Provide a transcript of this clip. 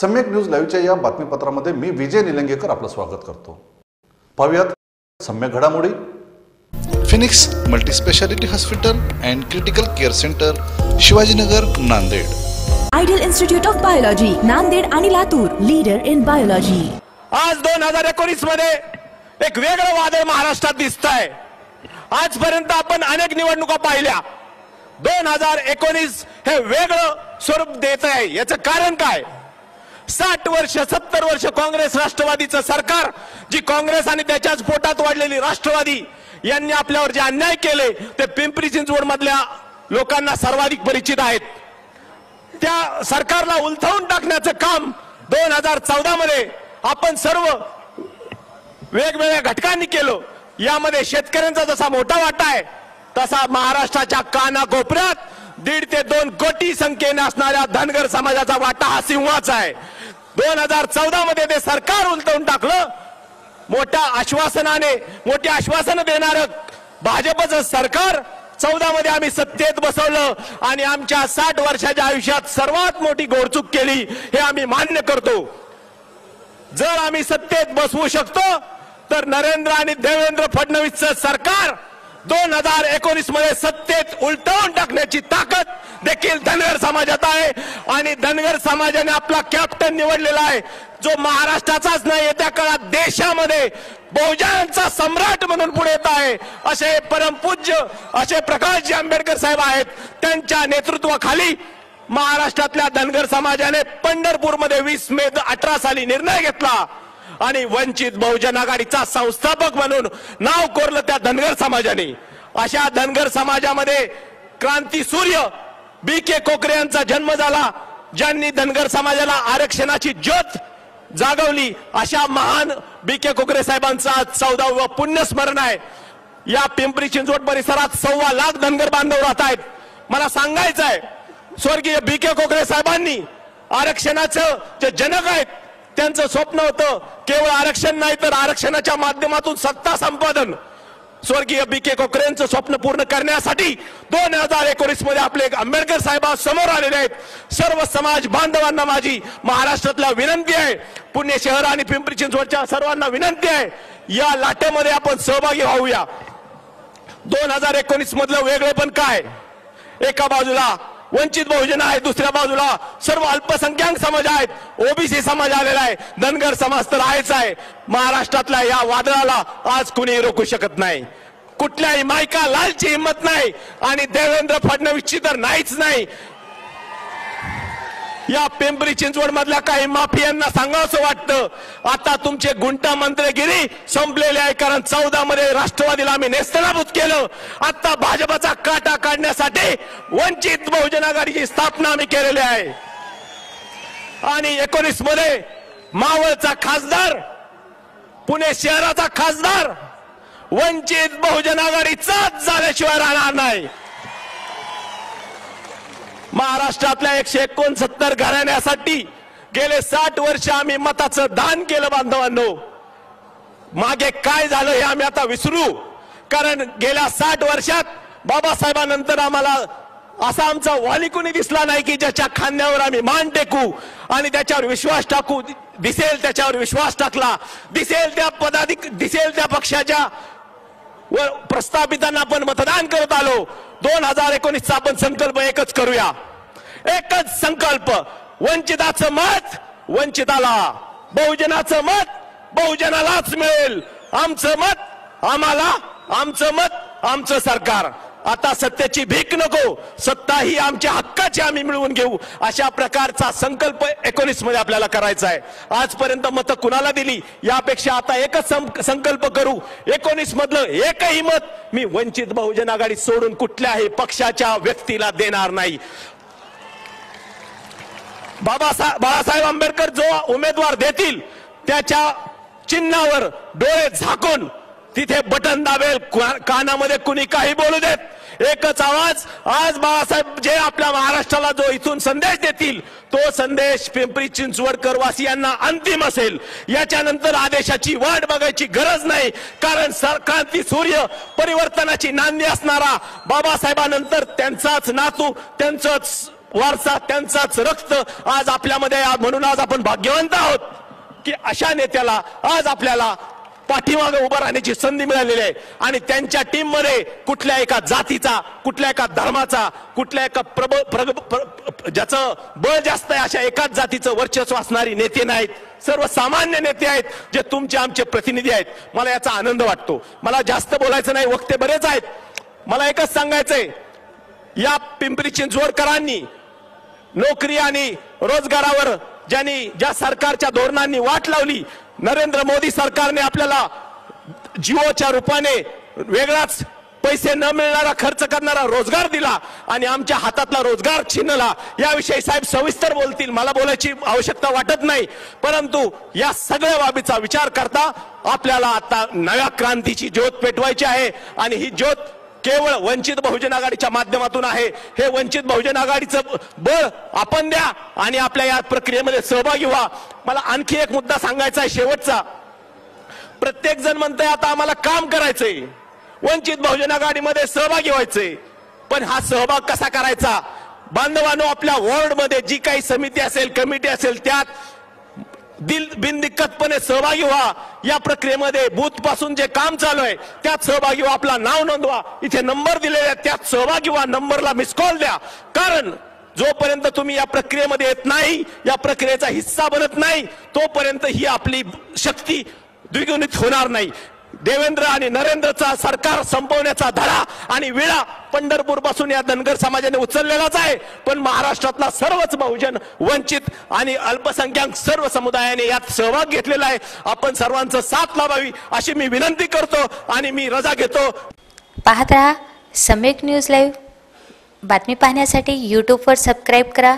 सम्यक न्यूज लाईव्हच्या या बातमीपत्रामध्ये मी विजय निलंगेकर आपलं स्वागत करतो. पाहूयात सम्यक घडामोडी. Phoenix multispeciality hospital and critical care centre Shivajinagar Nanded. Ideal institute of biology Nanded आणि लातूर लीडर इन बायोलॉजी. आज दोन हजार एकोणीसमध्ये एक वेगळं वादळ महाराष्ट्रात दिसत आहे आजपर्यंत आपण अनेक निवडणुका पाहिल्या. दोन हजार एकोणीस हे वेगळं स्वरूप देत आहे याचं कारण काय? साठ वर्ष सत्तर वर्ष काँग्रेस राष्ट्रवादीचं सरकार जी काँग्रेस आणि त्याच्याच पोटात वाढलेली राष्ट्रवादी यांनी आपल्यावर जे अन्याय केले ते पिंपरी चिंचवड मधल्या लोकांना सर्वाधिक परिचित आहेत. त्या सरकारला उलथवून टाकण्याचं काम दोन हजार चौदा मध्ये आपण सर्व वेगवेगळ्या घटकांनी केलं. यामध्ये शेतकऱ्यांचा जसा मोठा वाटा आहे तसा महाराष्ट्राच्या कानाकोपऱ्यात दीड ते दोन कोटी संख्येने असणाऱ्या धनगर समाजाचा वाटा हा सिंहाचा आहे. दोन हजार चौदा मध्ये ते सरकार उलटवून टाकलं. मोठ्या आश्वासनाने मोठी आश्वासनं देणारं भाजपचं सरकार चौदा मध्ये आम्ही सत्तेत बसवलं आणि आमच्या साठ वर्षाच्या आयुष्यात सर्वात मोठी गोडचूक केली हे आम्ही मान्य करतो. जर आम्ही सत्तेत बसवू शकतो तर नरेंद्र आणि देवेंद्र फडणवीसचं सरकार दोन हजार एकोणीसमध्ये सत्तेत उलटवून टाकण्याची ताकद देखील धनगर समाजात आहे. आणि धनगर समाजाने आपला कॅप्टन निवडलेला आहे. जो महाराष्ट्राचाच नाही येत्या काळात देशामध्ये बहुजनांचा सम्राट म्हणून पुढे येत आहे. असे परमपूज्य असे प्रकाशजी आंबेडकर साहेब आहेत. त्यांच्या नेतृत्वाखाली महाराष्ट्रातल्या धनगर समाजाने पंढरपूरमध्ये वीस मे अठरा साली निर्णय घेतला. आणि वंचित बहुजन आघाडीचा संस्थापक म्हणून नाव कोरलं त्या धनगर समाजाने. अशा धनगर समाजामध्ये क्रांती सूर्य बी के कोकरे यांचा जन्म झाला ज्यांनी धनगर समाजाला आरक्षणाची ज्योत जागवली अशा महान बी के कोकरे साहेबांचा आज चौदावं पुण्यस्मरण आहे. या पिंपरी चिंचवड परिसरात सव्वा लाख धनगर बांधव राहत आहेत. मला सांगायचं आहे स्वर्गीय बी के कोकरे साहेबांनी आरक्षणाचं जे जनक आहेत त्यांचं स्वप्न होतं केवळ आरक्षण नाही तर आरक्षणाच्या माध्यमातून सत्ता संपादन. स्वर्गीय बी के कोकरेंचं स्वप्न पूर्ण करण्यासाठी दोन हजार एकोणीसमध्ये आपले आंबेडकर साहेबा समोर आलेले आहेत. सर्व समाज बांधवांना माझी महाराष्ट्रातल्या विनंती आहे. पुणे शहर आणि पिंपरी चिंचवडच्या सर्वांना विनंती आहे. या लाटेमध्ये आपण सहभागी व्हावूया दोन हजार एकोणीस मधलं वेगळे पण काय? एका बाजूला वंचित बहुजन आहे दुसऱ्या बाजूला सर्व अल्पसंख्याक समाज आहेत ओबीसी समाज आलेला आहे धनगर समाज तर आहेच आहे. महाराष्ट्रातल्या या वादळाला आज कुणी रोखू शकत नाही. कुठल्याही मायका लालची हिंमत नाही. आणि देवेंद्र फडणवीसची तर नाहीच नाही. या पिंपरी चिंचवड मधल्या काही माफियांना सांगावंसं वाटतं. आता तुमचे गुंटा मंत्रीगिरी संपलेले आहे कारण चौदा मध्ये राष्ट्रवादीला आम्ही नेस्तनाभूत केलं. आता भाजपचा काटा काढण्यासाठी वंचित बहुजन आघाडीची स्थापना आम्ही केलेली आहे. आणि एकोणीसमध्ये मावळचा खासदार पुणे शहराचा खासदार वंचित बहुजन आघाडीचाच झाल्याशिवाय राहणार नाही. महाराष्ट्रातल्या एकशे एकोणसत्तर घराण्यासाठी गेले साठ वर्ष आम्ही मताचं दान केलं बांधवांनो. मागे काय झालं हे आम्ही आता विसरू. कारण गेल्या साठ वर्षात बाबासाहेबांनंतर आम्हाला असा आमचा वाली कुणी दिसला नाही की ज्याच्या खांद्यावर आम्ही मान टेकू आणि त्याच्यावर विश्वास टाकू. दिसेल त्याच्यावर विश्वास टाकला. दिसेल त्या पदाधिक दिसेल त्या पक्षाच्या व प्रस्थापितांना आपण मतदान करत आलो. दोन हजार एकोणीसचा आपण संकल्प एकच करूया. एकच संकल्प. वंचिताचं मत वंचिताला बहुजनाचं मत बहुजनालाच मिळेल. आमचं मत आम्हाला आमचं मत आमचं सरकार. आता सत्तेची भीक नको. सत्ता ही आमच्या हक्काची आम्ही मिळवून घेऊ. अशा प्रकारचा संकल्प एकोणीसमध्ये आपल्याला करायचा आहे. आजपर्यंत मतं कुणाला दिली? यापेक्षा आता एकच संकल्प करू. एकोणीस मधलं एकही मत मी वंचित बहुजन आघाडी सोडून कुठल्याही पक्षाच्या व्यक्तीला देणार नाही. बाबासाहेब बाळासाहेब आंबेडकर जो उमेदवार देतील त्याच्या चिन्हावर डोळे झाकून तिथे बटन दाबेल. कानामध्ये कुणी काही बोलू देत एकच आवाज. आज बाळासाहेब जे आपल्या महाराष्ट्राला जो इथून संदेश देतील तो संदेश पिंपरी चिंचवडकर वासियांना अंतिम असेल. याच्यानंतर आदेशाची वाट बघायची गरज नाही कारण सरक्रांती सूर्य परिवर्तनाची नांदी असणारा बाबासाहेबानंतर त्यांचाच नातू त्यांचाच वारसा त्यांचाच रक्त आज आपल्यामध्ये म्हणून आज आपण भाग्यवंत आहोत की अशा नेत्याला आज आपल्याला पाठीमागे उभं राहण्याची संधी मिळालेली आहे. आणि त्यांच्या टीममध्ये कुठल्या एका जातीचा कुठल्या एका धर्माचा कुठल्या एका प्रब प्र- ज्याचं बळ जास्त आहे अशा एकाच जातीचं वर्चस्व असणारी नेते नाहीत. सर्वसामान्य नेते आहेत जे तुमचे आमचे प्रतिनिधी आहेत. मला याचा आनंद वाटतो. मला जास्त बोलायचं नाही वक्ते बरेच आहेत. मला एकच सांगायचंय. या पिंपरी चिंचवडकरांनी नोकरी आणि रोजगारावर ज्यांनी ज्या सरकारच्या धोरणांनी वाट लावली नरेंद्र मोदी सरकारने आपल्याला जिओच्या रूपाने वेगळाच पैसे न मिळणारा खर्च करणारा रोजगार दिला आणि आमच्या हातातला रोजगार छिन्नला याविषयी साहेब सविस्तर बोलतील. मला बोलायची आवश्यकता वाटत नाही. परंतु या सगळ्या बाबीचा विचार करता आपल्याला आता नव्या क्रांतीची ज्योत पेटवायची आहे आणि ही ज्योत केवळ वंचित बहुजन आघाडीच्या माध्यमातून आहे. हे वंचित बहुजन आघाडीचं बळ आपण द्या आणि आपल्या या प्रक्रियेमध्ये सहभागी व्हा. मला आणखी एक मुद्दा सांगायचा आहे शेवटचा. प्रत्येक जण म्हणतंय आता आम्हाला काम करायचंय. वंचित बहुजन आघाडीमध्ये सहभागी व्हायचंय. पण हा सहभाग कसा करायचा? बांधवानो आपल्या वॉर्डमध्ये जी काही समिती असेल कमिटी असेल त्यात दिल बिनदिक्कतपणे सहभागी व्हा. या प्रक्रियेमध्ये बूथपासून जे काम चालू आहे त्यात सहभागी व्हा. आपला नाव नोंदवा. इथे नंबर दिलेले आहेत त्यात सहभागी व्हा. नंबरला मिस कॉल द्या. कारण जोपर्यंत तुम्ही या प्रक्रियेमध्ये येत नाही या प्रक्रियेचा हिस्सा बनत नाही तोपर्यंत ही आपली शक्ती द्विगुणित होणार नाही. देवेंद्र आणि नरेंद्रचा सरकार संपवण्याचा धडा आणि विळा पंढरपूरपासून या धनगर समाजाने उचललेलाच आहे. पण महाराष्ट्रातला सर्वच बहुजन वंचित आणि अल्पसंख्याक सर्व समुदायाने यात सहभाग घेतलेला आहे. आपण सर्वांचं साथ लावावी अशी मी विनंती करतो आणि मी रजा घेतो. पाहत राहा सम्यक न्यूज लाईव्ह. बातमी पाहण्यासाठी यूट्यूबवर सबस्क्राईब करा.